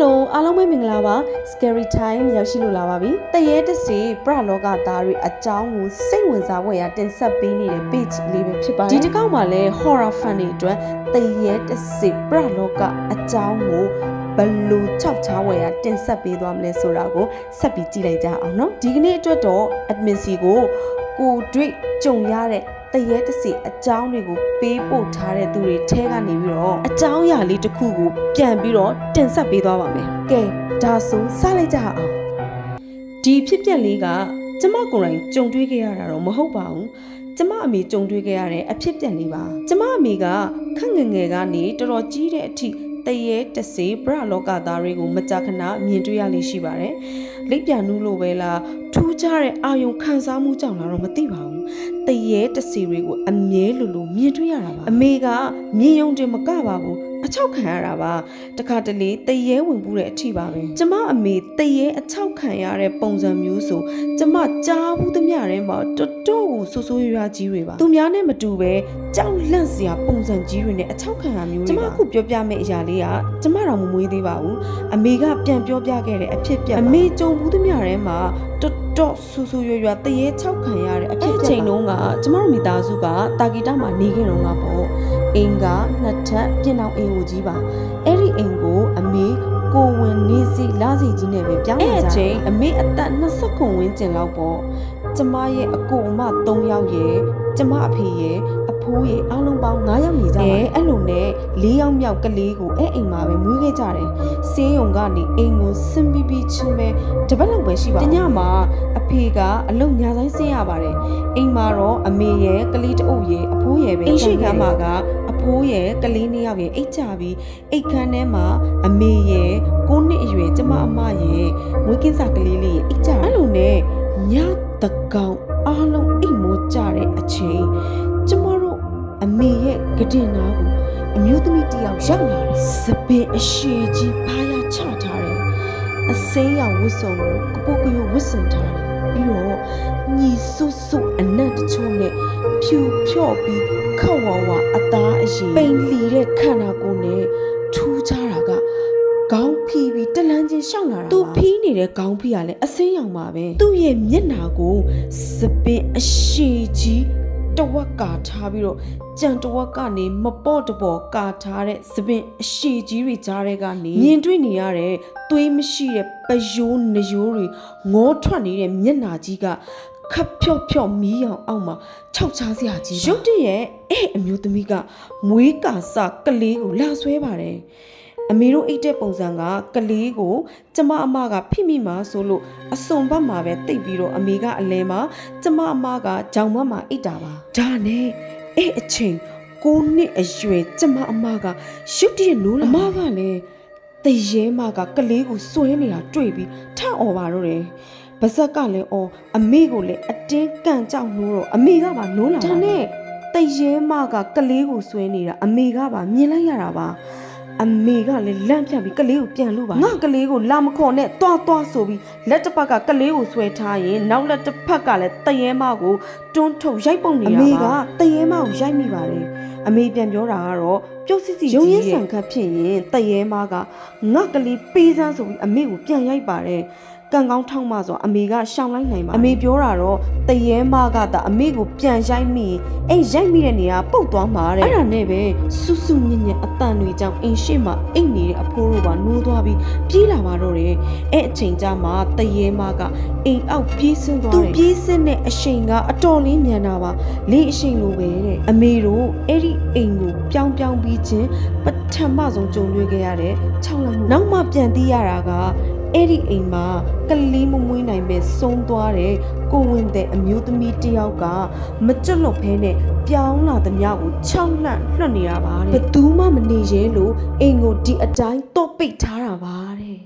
အားလုံးပဲမင်္ဂလာပါ Scary Time ရောက်ရှိလို့လာပါပြီတရေတစီပရလောကသားတွေအကြောင်းကိုစိတ်ဝင်စားဖွယ်ရာတင်ဆက်ပေးနေတဲ့ page လေးပဲဖြစ်ပါတယ်ဒီတစ်ကောက်မှာလဲ horror fan တွေအတွက်တရေတစီပရလောကအကြောင်းကိုဘယ်လို့ချောက်ချားဝယ်ရတင်ဆက်ပေးသွားမလဲဆိုတာကိုဆက်ပြီးကြည့်လိုက်ကြအောင်နော်ဒီကနေ့အတွက်တော့ admin စီကို ကိုတွေ့ကြုံရတဲ့တရေတစီအကြောင်းတွေကိုပေးပို့ထားတဲ့သူတွေထဲကနေပြီးတော့အကြောင်းအရာလေးတစ်ခုကိုပြန်ပြီးတော့တင်ဆက်ပေးသွားပါမယ်။ကဲဒါဆိုစလိုက်ကြအောင်။ဒီဖြစ်ပျက်လေးကကျမကိုယ်တိုင်ကြုံတွေ့ခဲ့ရတာတော့မဟုတ်ပါဘူး။ကျမအမေကြုံတွေ့ခဲ့ရတဲ့အဖြစ်ပျက်လေးပါ။ကျမအမေကခက်ငယ်ငယ်ကနေတော်တော်ကြီးတဲ့အထိ တရေတစေပရလောကသားတွေကိုမကြာခဏမြင်တွေ့ရလေးရှိပါတယ်။လိပ်ပြနူးလိုပဲလားထူးခြားတဲ့အာယုံခံစားမှုကြောင့်လားတော့မသိပါဘူး။တရေတစေတွေကိုအမြဲလိုလိုမြင်တွေ့ရတာပါ။အမေကမြင်ယုံတင်မကပါဘူး။ အချောက်ခံရတာပါတခါတလေတရေဝင်ပူတဲ့အထိပါပဲကျမအမေတရေအချောက်ခံရတဲ့ပုံစံမျိုးဆိုကျမကြားဘူးသမျှထဲမှာတော်တော်ကိုဆိုးဆိုးရွားရွားကြီးတွေပါသူများနဲ့မတူပဲကြောက်လန့်စရာပုံစံကြီးတွေနဲ့အချောက်ခံရမျိုးတွေပါကျမအခုပြောပြမယ့်အရာလေးကကျမတော့မမွေးသေးပါဘူးအမေကပြန်ပြောပြခဲ့တဲ့အဖြစ်ပြက်အမေကြုံဘူးသမျှထဲမှာတော်တော့ဆူဆူရွရွတရေ၆ခံရတဲ့အဖြစ်အချိန်တုန်းကကျမတို့မိသားစုကတာဂီတာမှာနေခဲ့တော့ကပေါ့ အိမ်ကနှစ်ထပ်ပြင်အောင်အိမ်ကိုကြီးပါအဲ့ဒီအိမ်ကိုအမေကိုဝင်နေစီလာစီကြီးနဲ့ပဲပြောင်းလာကြတယ်အမေအသက်20ခုဝန်းကျင်လောက်ပေါ့ကျမရဲ့အကိုအမ3ယောက်ရဲ့ကျမအဖေရဲ့အဖိုးရဲ့အားလုံးပေါင်း9ယောက်နေကြပါတယ်အဲ့လိုနဲ့4ယောက်မြောက်ကလေးကိုအဲ့အိမ်မှာပဲမွေးခဲ့ကြတယ်ဆေးရုံကနေအိမ်ကိုဆင်းပြီးပြီးချင်းပဲတပတ်လောက်ပဲရှိပါတညမှာအဖေကအလုံညာဆိုင်ဆင်းရပါတယ်အိမ်မှာတော့အမေရဲ့ကလေးတအုပ်ရဲ့အဖိုးရဲ့ပဲအိမ်ရှိခန်းမှာကအ ဖိုးရဲ့ကလေးနှစ်ယောက်ရဲ့အိတ်ကြပြီးအိတ်ခန်းထဲမှာအမေရဲ့ကိုနှစ်အရွယ်ကျမအမရဲ့မွေးကင်းစာကလေးလေးရဲ့အိတ်ကြအဲ့လိုနဲ့ညတကောင်အားလုံးအိတ်မိုးကြတဲ့အချိန်ကျမတို့အမေရဲ့ကတင်နာကိုအမျိုးသမီးတစ်ယောက်ရောက်လာတယ်စပင်အရှိကြီးဖားရချထားတယ်အစိမ်းရောင်ဝတ်စုံကိုကပုတ်ကရုဝတ်ဆင်ထားတယ် ပြီးတော့ညီဆွဆွအနက်တချို့နဲ့ဖြူဖြော့ပြီးခက်ဝါဝါအသားအရင်ပိန်လီတဲ့ခန္ဓာကိုယ်နဲ့ထူးခြားတာကခေါင်းဖီးပြီးတလန်းချင်းရှောက်လာတာသူဖီးနေတဲ့ခေါင်းဖီးကလည်းအစင်းရောင်ပါပဲသူ့ရဲ့မျက်နာကိုစပင်အရှိကြီး တဝက်ကာထားပြီးတော့ကြံတဝက်ကနေမပေါ့တပေါ်ကာထားတဲ့သပင်အရှိကြီးတွေကြားတဲ့ကနေမြင်တွေ့နေရတဲ့သွေးမရှိတဲ့ပယိုးနယိုးတွေငေါထွက်နေတဲ့မျက်နာကြီးကခပ်ဖြော့ဖြော့မီးအောင်အောက်မှာခြောက်ချားစရာကြီးရုတ်တရက်အဲ့အမျိုးသမီးကမွေးကာစကလေးကိုလာဆွဲပါတယ် အမေတို့အိတ်တဲ့ပုံစံကကလေးကိုကျမအမကဖိမိမှာဆိုလို့အစွန်ဘက်မှာပဲတိတ်ပြီးတော့အမေကအလဲမှာကျမအမကဂျောင်ဘက်မှာအိတ်တာပါဒါနဲ့အဲ့အချိန်ကိုနှစ်အရွယ်ကျမအမကရုတ်တရက်နိုးလာအမကလည်းတရေမကကလေးကိုစွဲနေတာတွေ့ပြီးထအော်ပါတော့တယ်ပါဇက်ကလည်းအော်အမေကိုလည်းအတင်းကန်ကြောက်နိုးတော့အမေကပါနိုးလာဒါနဲ့တရေမကကလေးကိုစွဲနေတာအမေကပါမြင်လိုက်ရတာပါ အမေကလည်းလန့်ပြတ်ပြီးကလေးကိုပြန်လို့ပါငါကလေးကိုလာမခေါ်နဲ့တွားတွားဆိုပြီးလက်တစ်ဖက်ကကလေးကိုဆွဲထားရင်နောက်လက်တစ်ဖက်ကလည်းတရေမကိုတွန်းထုတ်ရိုက်ပုံနေတာပါအမေကတရေမကိုရိုက်မိပါတယ်အမေပြန်ပြောတာကတော့ပြုတ်စစ်စစ်ရုံရင်ဆန်ခတ်ဖြစ်ရင်တရေမကငါကလေးပေးစမ်းဆိုပြီးအမေကိုပြန်ရိုက်ပါတယ် ကံကောင်းထောက်မှဆိုအမေကရှောင်းလိုက်နိုင်ပါအမေပြောတာတော့တရေမကတာအမေကိုပြန်ရိုက်မိအဲ့ရိုက်မိတဲ့နေရာပုတ်သွားမှာတဲ့အဲ့ဒါနဲ့ပဲဆူဆူညံ့ညံ့အတန်တွေကြောင့်အိမ်ရှိမှအိတ်နေတဲ့အဖိုးတို့ပါနိုးသွားပြီးပြေးလာပါတော့တယ်အဲ့အချိန်ကျမှတရေမကအိမ်အောက်ပြေးဆင်းသွားတယ်သူပြေးဆင်းတဲ့အချိန်ကအတော်လေးမြန်တာပါလေးအချိန်လိုပဲတဲ့အမေတို့အဲ့ဒီအိမ်ကိုပြောင်းပြောင်းပြီးချင်းပထမဆုံးကြုံတွေ့ခဲ့ရတဲ့၆လမှုနောက်မှပြန်သိရတာက အဲ့ဒီအိမ်မှာကလေးမမွေးနိုင်ပဲဆုံးသွားတဲ့ကိုဝင်တဲ့အမျိုးသမီးတစ်ယောက်ကမကျွတ်လွတ်ဖဲနဲ့ပြောင်းလာသမျှကိုချောင်းလှန့်လွှတ်နေတာပါတဲ့ဘယ်သူမှမနေရဲလို့အိမ်ကိုဒီအတိုင်းတော့ပိတ်ထားတာပါတဲ့